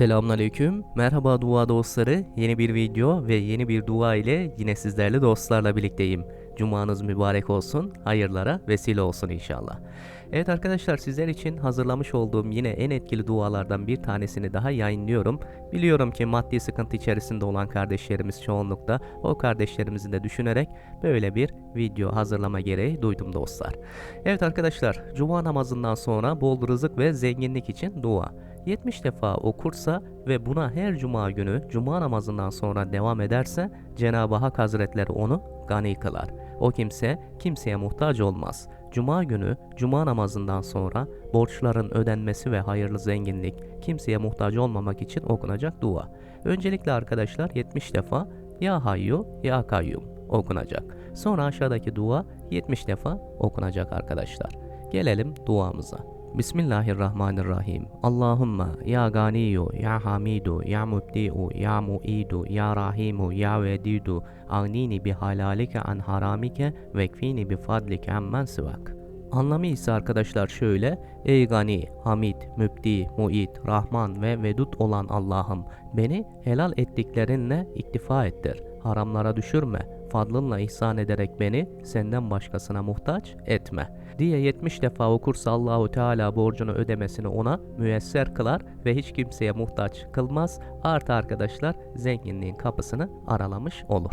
Selamünaleyküm. Merhaba dua dostları. Yeni bir video ve yeni bir dua ile yine sizlerle dostlarla birlikteyim. Cumanız mübarek olsun, hayırlara vesile olsun inşallah. Evet arkadaşlar sizler için hazırlamış olduğum yine en etkili dualardan bir tanesini daha yayınlıyorum. Biliyorum ki maddi sıkıntı içerisinde olan kardeşlerimiz çoğunlukla o kardeşlerimizi de düşünerek böyle bir video hazırlama gereği duydum dostlar. Evet arkadaşlar cuma namazından sonra bol rızık ve zenginlik için dua. 70 defa okursa ve buna her cuma günü cuma namazından sonra devam ederse Cenab-ı Hak Hazretleri onu gani kılar. O kimse kimseye muhtaç olmaz. Cuma günü cuma namazından sonra borçların ödenmesi ve hayırlı zenginlik kimseye muhtaç olmamak için okunacak dua. Öncelikle arkadaşlar 70 defa Ya Hayyu Ya Kayyum okunacak. Sonra aşağıdaki dua 70 defa okunacak arkadaşlar. Gelelim duamıza. Bismillahirrahmanirrahim. Allahümme ya ganiyu, ya hamidu, ya mubdi'u, ya mu'idu, ya rahimu, ya vedidu, agnini bi halalike an haramike ve kfini bi fadlike ammen sıvak. Anlamı ise arkadaşlar şöyle. Ey gani, hamid, mübdi, muid, rahman ve vedud olan Allah'ım beni helal ettiklerinle iktifa ettir. Haramlara düşürme. Fadlınla ihsan ederek beni senden başkasına muhtaç etme diye 70 defa okursa Allahu Teala borcunu ödemesini ona müyesser kılar ve hiç kimseye muhtaç kılmaz. Artı arkadaşlar zenginliğin kapısını aralamış olur.